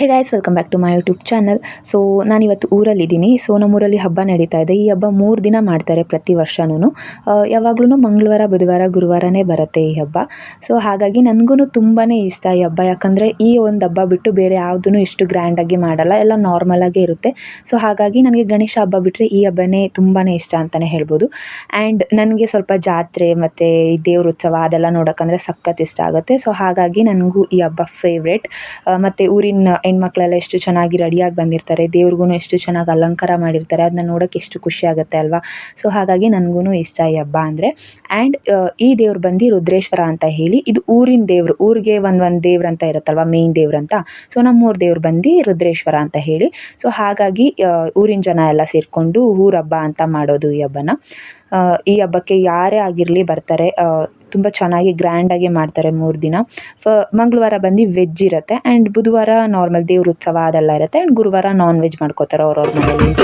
Hey guys welcome back to my YouTube channel so ನಾನಿವತ್ತು ಊರಲ್ಲಿದ್ದೀನಿ. So ನಮ್ಮೂರಲ್ಲಿ ಹಬ್ಬ ನಡೀತಾ ಇದೆ. ಈ ಹಬ್ಬ ಮೂರು ದಿನ ಮಾಡ್ತಾರೆ ಪ್ರತಿ ವರ್ಷನೂ ಯಾವಾಗ್ಲೂ ಮಂಗಳವಾರ, ಬುಧವಾರ, ಗುರುವಾರನೇ ಬರುತ್ತೆ ಈ ಹಬ್ಬ. ಸೊ ಹಾಗಾಗಿ ನನಗೂ ತುಂಬಾ ಇಷ್ಟ ಈ ಹಬ್ಬ. ಯಾಕಂದರೆ ಈ ಒಂದು ಹಬ್ಬ ಬಿಟ್ಟು ಬೇರೆ ಯಾವುದೂ ಇಷ್ಟು ಗ್ರ್ಯಾಂಡಾಗಿ ಮಾಡಲ್ಲ. ಎಲ್ಲ ನಾರ್ಮಲಾಗೇ ಇರುತ್ತೆ. ಸೊ ಹಾಗಾಗಿ ನನಗೆ ಗಣೇಶ ಹಬ್ಬ ಬಿಟ್ಟರೆ ಈ ಹಬ್ಬನೇ ತುಂಬಾ ಇಷ್ಟ ಅಂತಲೇ ಹೇಳ್ಬೋದು. ಆ್ಯಂಡ್ ನನಗೆ ಸ್ವಲ್ಪ ಜಾತ್ರೆ ಮತ್ತು ಈ ದೇವ್ರ ಉತ್ಸವ ಅದೆಲ್ಲ ನೋಡೋಕ್ಕಂದ್ರೆ ಸಖತ್ ಇಷ್ಟ ಆಗುತ್ತೆ. ಸೊ ಹಾಗಾಗಿ ನನಗೂ ಈ ಹಬ್ಬ ಫೇವ್ರೇಟ್ ಮತ್ತು ಊರಿನ ಹೆಣ್ಮಕ್ಳೆಲ್ಲ ಎಷ್ಟು ಚೆನ್ನಾಗಿ ರೆಡಿಯಾಗಿ ಬಂದಿರ್ತಾರೆ ದೇವ್ರಿಗೂ ಎಷ್ಟು ಚೆನ್ನಾಗಿ ಅಲಂಕಾರ ಮಾಡಿರ್ತಾರೆ, ಅದನ್ನ ನೋಡೋಕೆ ಎಷ್ಟು ಖುಷಿ ಆಗುತ್ತೆ ಅಲ್ವಾ? ಸೊ ಹಾಗಾಗಿ ನನಗೂ ಇಷ್ಟ ಈ ಹಬ್ಬ ಅಂದರೆ. ಆ್ಯಂಡ್ ಈ ದೇವ್ರು ಬಂದು ರುದ್ರೇಶ್ವರ ಅಂತ ಹೇಳಿ, ಇದು ಊರಿನ ದೇವರು, ಊರಿಗೆ ಒಂದು ಒಂದು ದೇವ್ರು ಅಂತ ಇರುತ್ತಲ್ವ ಮೇನ್ ದೇವ್ರು ಅಂತ. ಸೊ ನಮ್ಮೂರು ದೇವ್ರು ಬಂದು ರುದ್ರೇಶ್ವರ ಅಂತ ಹೇಳಿ. ಸೊ ಹಾಗಾಗಿ ಊರಿನ ಜನ ಎಲ್ಲ ಸೇರಿಕೊಂಡು ಊರ ಹಬ್ಬ ಅಂತ ಮಾಡೋದು ಈ ಹಬ್ಬನ. ಈ ಹಬ್ಬಕ್ಕೆ ಯಾರೇ ಆಗಿರಲಿ ಬರ್ತಾರೆ. ತುಂಬ ಚೆನ್ನಾಗಿ ಗ್ರ್ಯಾಂಡಾಗಿ ಮಾಡ್ತಾರೆ ಮೂರು ದಿನ. ಫ ಮಂಗಳವಾರ ಬಂದು ವೆಜ್ ಇರುತ್ತೆ ಆ್ಯಂಡ್ ಬುಧವಾರ ನಾರ್ಮಲ್ ದೇವ್ರ ಉತ್ಸವ ಅದೆಲ್ಲ ಇರುತ್ತೆ ಆ್ಯಂಡ್ ಗುರುವಾರ ನಾನ್ ವೆಜ್ ಮಾಡ್ಕೋತಾರೆ ಅವ್ರವ್ರ ಮನೇಲಿ.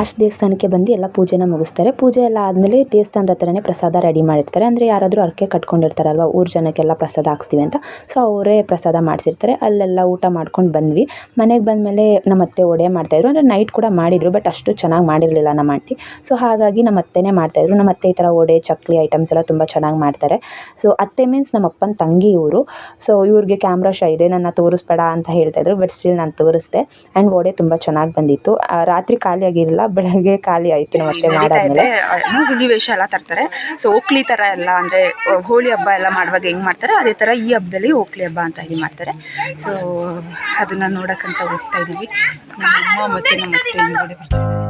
ಲಾಸ್ಟ್ ದೇವಸ್ಥಾನಕ್ಕೆ ಬಂದು ಎಲ್ಲ ಪೂಜೆನ ಮುಗಿಸ್ತಾರೆ. ಪೂಜೆ ಎಲ್ಲ ಆದಮೇಲೆ ದೇವಸ್ಥಾನದ ಹತ್ರನೇ ಪ್ರಸಾದ ರೆಡಿ ಮಾಡಿರ್ತಾರೆ. ಅಂದರೆ ಯಾರಾದರೂ ಅರ್ಕೆ ಕಟ್ಕೊಂಡಿರ್ತಾರಲ್ವ, ಊರ ಜನಕ್ಕೆಲ್ಲ ಪ್ರಸಾದ ಹಾಕ್ಸ್ತೀವಿ ಅಂತ. ಸೊ ಅವರೇ ಪ್ರಸಾದ ಮಾಡಿಸಿರ್ತಾರೆ. ಅಲ್ಲೆಲ್ಲ ಊಟ ಮಾಡ್ಕೊಂಡು ಬಂದ್ವಿ. ಮನೆಗೆ ಬಂದಮೇಲೆ ನಮ್ಮ ಅತ್ತೆ ಒಡೆ ಮಾಡ್ತಾಯಿದ್ರು ಅಂದರೆ ನೈಟ್ ಕೂಡ ಮಾಡಿದರು ಬಟ್ ಅಷ್ಟು ಚೆನ್ನಾಗಿ ಮಾಡಿರಲಿಲ್ಲ ನಮ್ಮ ಆಂಟಿ. ಸೊ ಹಾಗಾಗಿ ನಮ್ಮ ಅತ್ತೆನೇ ಮಾಡ್ತಾಯಿದ್ರು ನಮ್ಮ ಅತ್ತೆ ಈ ಥರ ಒಡೆ, ಚಕ್ಲಿ ಐಟಮ್ಸ್ ಎಲ್ಲ ತುಂಬ ಚೆನ್ನಾಗಿ ಮಾಡ್ತಾರೆ. ಸೊ ಅತ್ತೆ ಮೀನ್ಸ್ ನಮ್ಮ ಅಪ್ಪನ ತಂಗಿ ಇವರು. ಸೊ ಇವ್ರಿಗೆ ಕ್ಯಾಮ್ರಾ ಶೈ ಇದೆ, ನನ್ನ ತೋರಿಸ್ಬೇಡ ಅಂತ ಹೇಳ್ತಾಯಿದ್ರು ಬಟ್ ಸ್ಟಿಲ್ ನಾನು ತೋರಿಸ್ದೆ. ಆ್ಯಂಡ್ ಒಡೆ ತುಂಬ ಚೆನ್ನಾಗಿ ಬಂದಿತ್ತು. ರಾತ್ರಿ ಖಾಲಿ ಆಗಿರಲಿಲ್ಲ ಬೆಳಗ್ಗೆ ಖಾಲಿ ಆಯಿತು ಮತ್ತೆ ಮಾಡಾದ್ಮೇಲೆ. ಹುಲಿ ವೇಷ ಎಲ್ಲ ತರ್ತಾರೆ. ಸೊ ಓಕ್ಲಿ ಥರ ಎಲ್ಲ ಅಂದರೆ ಹೋಳಿ ಹಬ್ಬ ಎಲ್ಲ ಮಾಡುವಾಗ ಹೆಂಗೆ ಮಾಡ್ತಾರೆ? ಅದೇ ಥರ ಈ ಹಬ್ಬದಲ್ಲಿ ಓಕ್ಲಿ ಹಬ್ಬ ಅಂತ ಹೇಳಿ ಮಾಡ್ತಾರೆ. ಸೊ ಅದನ್ನು ನೋಡೋಕ್ಕಂತ ಹೋಗ್ತಾ ಇದ್ದೀವಿ. ನಮ್ಮ ಅಮ್ಮ ಮತ್ತು ನಮ್ಮ ಅತ್ತೆ ಹಿಂದ್ಗಡೆ ಬರ್ತಾರೆ.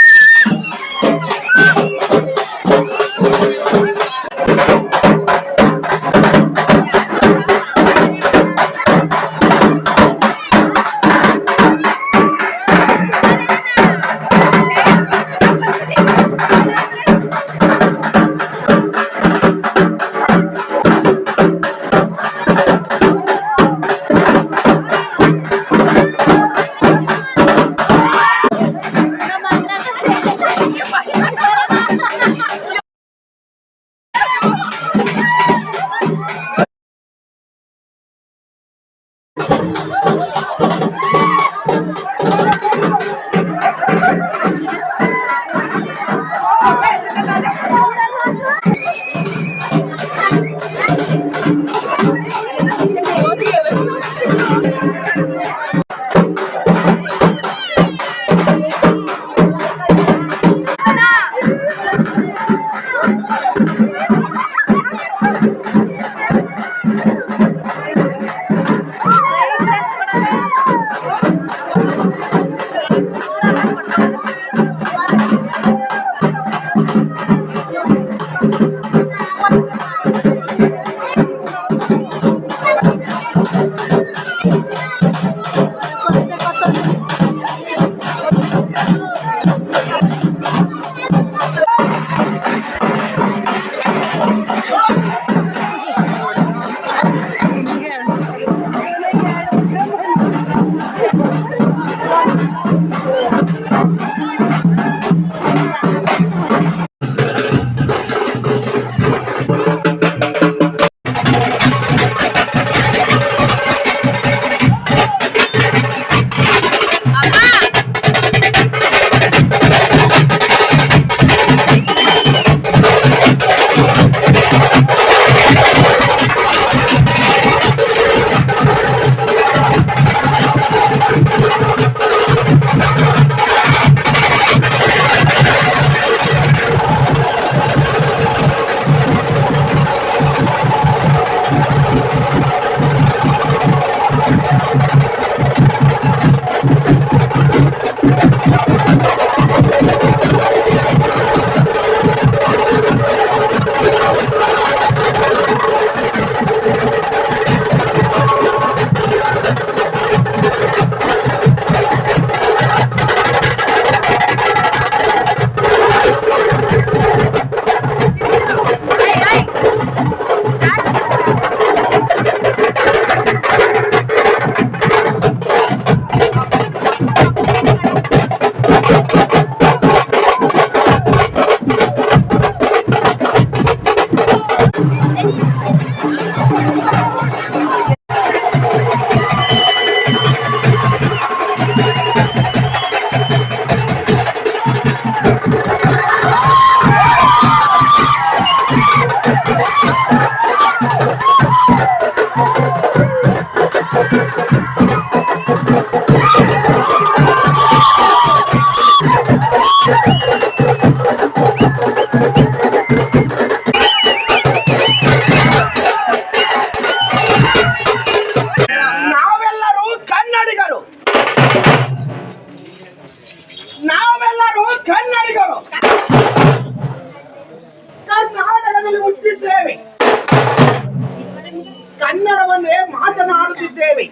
ಮಾತನಾಡುತ್ತಿದ್ದೇವೆ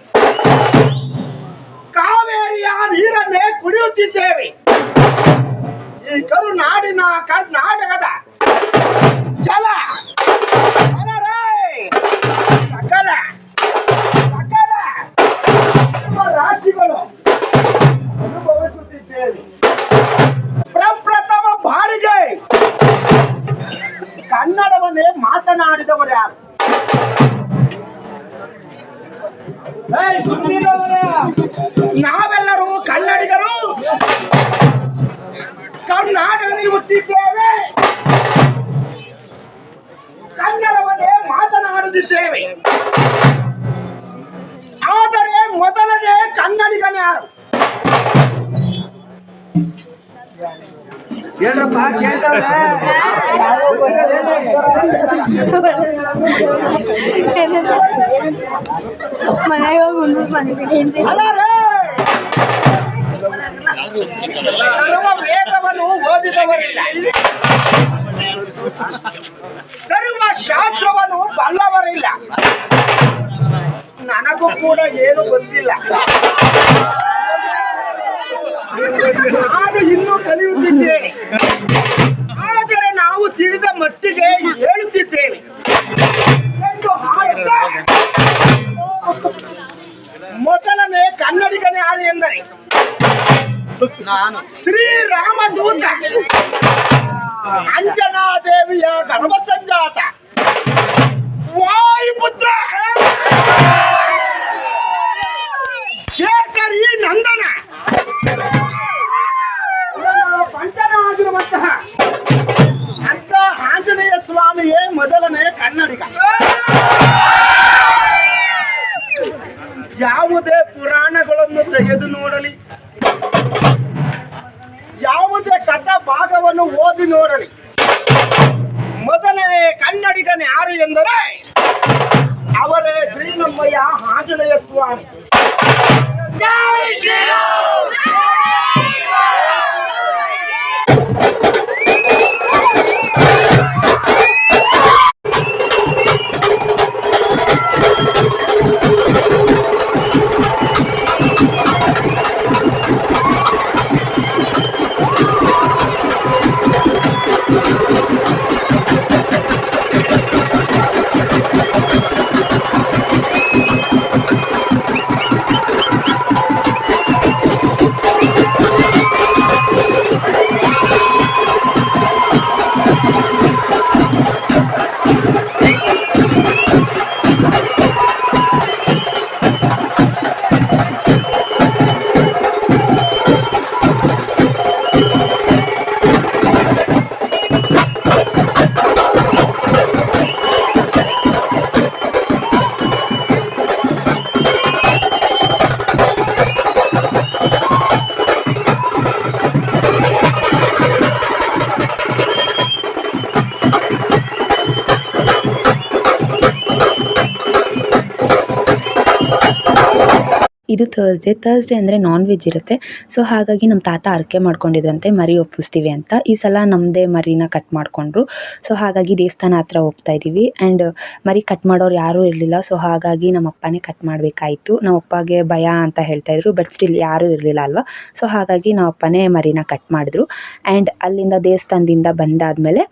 ಕಾವೇರಿಯ ನೀರನ್ನೇ ಕುಡಿಯುತ್ತಿದ್ದೇವೆ ಈ ಕರುನಾಡಿನ ಕರ್ನಾಟಕದ ಜಲ ಮಾತನಾಡುತ್ತಿದ್ದೇವೆ ಆದರೆ ಮೊದಲನೇ ಕನ್ನಡಿಗನ ಯಾರು ಅಲಾರೇ! ಸರ್ವ ವೇದವನ್ನು ಓದಿದವರಿಲ್ಲ ಸರ್ವ ಶಾಸ್ತ್ರವನ್ನು ಬಲ್ಲವರಿಲ್ಲ. ನನಗೂ ಕೂಡ ಏನು ಗೊತ್ತಿಲ್ಲ. ನಾನು ಇನ್ನೂ ಕಲಿಯುತ್ತಿದ್ದೇನೆ ಆದರೆ ನಾವು ತಿಳಿದ ಮಟ್ಟಿಗೆ ಹೇಳುತ್ತಿದ್ದೇವೆ. ಎಂದು ಹಾಡುತ್ತಾ ಮೊದಲನೇ ಕನ್ನಡಿಗನೇ ಯಾರು ಎಂದರೆ? ಶ್ರೀರಾಮದೂತ. ಅಂಜನಾ ದೇವಿಯ ಗರ್ಭ ಸಂಜಾತ ವಾಯುಪುತ್ರ ಕೇಸರಿ ನಂದನ ಪಂಚನಾಗಿರುವಂತಹ ಅಂತ ಆಂಜನೇಯ ಸ್ವಾಮಿಯೇ ಮೊದಲನೇ ಕನ್ನಡಿಗ one. Jai Shri ಇದು ಥರ್ಸ್ಡೇ ಥರ್ಸ್ಡೇ ಅಂದರೆ ನಾನ್ ವೆಜ್ ಇರುತ್ತೆ. ಸೊ ಹಾಗಾಗಿ ನಮ್ಮ ತಾತ ಹರಕೆ ಮಾಡ್ಕೊಂಡಿದ್ರಂತೆ, ಮರಿ ಒಪ್ಪಿಸ್ತೀವಿ ಅಂತ. ಈ ಸಲ ನಮ್ಮದೇ ಮರಿನ ಕಟ್ ಮಾಡಿಕೊಂಡ್ರು. ಸೊ ಹಾಗಾಗಿ ದೇವಸ್ಥಾನ ಹತ್ರ ಹೋಗ್ತಾ ಇದ್ದೀವಿ ಆ್ಯಂಡ್ ಮರಿ ಕಟ್ ಮಾಡೋರು ಯಾರೂ ಇರಲಿಲ್ಲ. ಸೊ ಹಾಗಾಗಿ ನಮ್ಮ ಅಪ್ಪನೇ ಕಟ್ ಮಾಡಬೇಕಾಯಿತು. ನಮ್ಮ ಅಪ್ಪಗೆ ಭಯ ಅಂತ ಹೇಳ್ತಾ ಇದ್ರು ಬಟ್ ಸ್ಟಿಲ್ ಯಾರೂ ಇರಲಿಲ್ಲ ಅಲ್ವಾ? ಸೊ ಹಾಗಾಗಿ ನಮ್ಮ ಅಪ್ಪನೇ ಮರಿನ ಕಟ್ ಮಾಡಿದ್ರು. ಆ್ಯಂಡ್ ಅಲ್ಲಿಂದ ದೇವಸ್ಥಾನದಿಂದ ಬಂದಾದಮೇಲೆ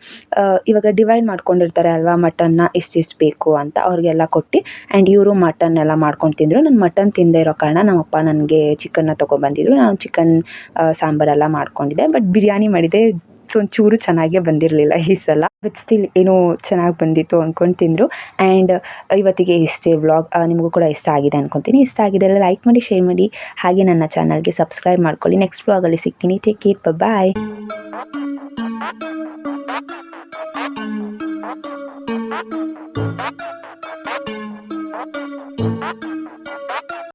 ಇವಾಗ ಡಿವೈಡ್ ಮಾಡ್ಕೊಂಡಿರ್ತಾರೆ ಅಲ್ವಾ? ಮಟನ್ನ ಇಷ್ಟಿಷ್ಟು ಬೇಕು ಅಂತ ಅವ್ರಿಗೆಲ್ಲ ಕೊಟ್ಟು ಆ್ಯಂಡ್ ಇವರು ಮಟನ್ ಎಲ್ಲ ಮಾಡ್ಕೊಂಡು ತಿಂದರು. ನಾನು ಮಟನ್ ತಿಂದೇ ಇರೋ ಕಾರಣ ನಮ್ಮಪ್ಪ ನನಗೆ ಚಿಕನ್ನ ತೊಗೊಬಂದಿದ್ರು ನಾನು ಚಿಕನ್ ಸಾಂಬಾರೆಲ್ಲ ಮಾಡ್ಕೊಂಡಿದ್ದೆ. ಬಟ್ ಬಿರಿಯಾನಿ ಮಾಡಿದೆ ಸೊ ಒಂಚೂರು ಚೆನ್ನಾಗೇ ಬಂದಿರಲಿಲ್ಲ ಈ ಸಲ. ಬಟ್ ಸ್ಟಿಲ್ ಏನೋ ಚೆನ್ನಾಗಿ ಬಂದಿತ್ತು ಅಂದ್ಕೊಂಡು ತಿಂದರು. ಆ್ಯಂಡ್ ಇವತ್ತಿಗೆ ಇಷ್ಟೇ ವ್ಲಾಗ್ ನಿಮಗೂ ಕೂಡ ಇಷ್ಟ ಆಗಿದೆ ಅನ್ಕೊತೀನಿ. ಇಷ್ಟ ಆಗಿದೆ ಎಲ್ಲ ಲೈಕ್ ಮಾಡಿ ಶೇರ್ ಮಾಡಿ. ಹಾಗೆ ನನ್ನ ಚಾನಲ್ಗೆ ಸಬ್ಸ್ಕ್ರೈಬ್ ಮಾಡ್ಕೊಳ್ಳಿ. ನೆಕ್ಸ್ಟ್ ವ್ಲಾಗಲ್ಲಿ ಸಿಗ್ತೀನಿ. Take care bye.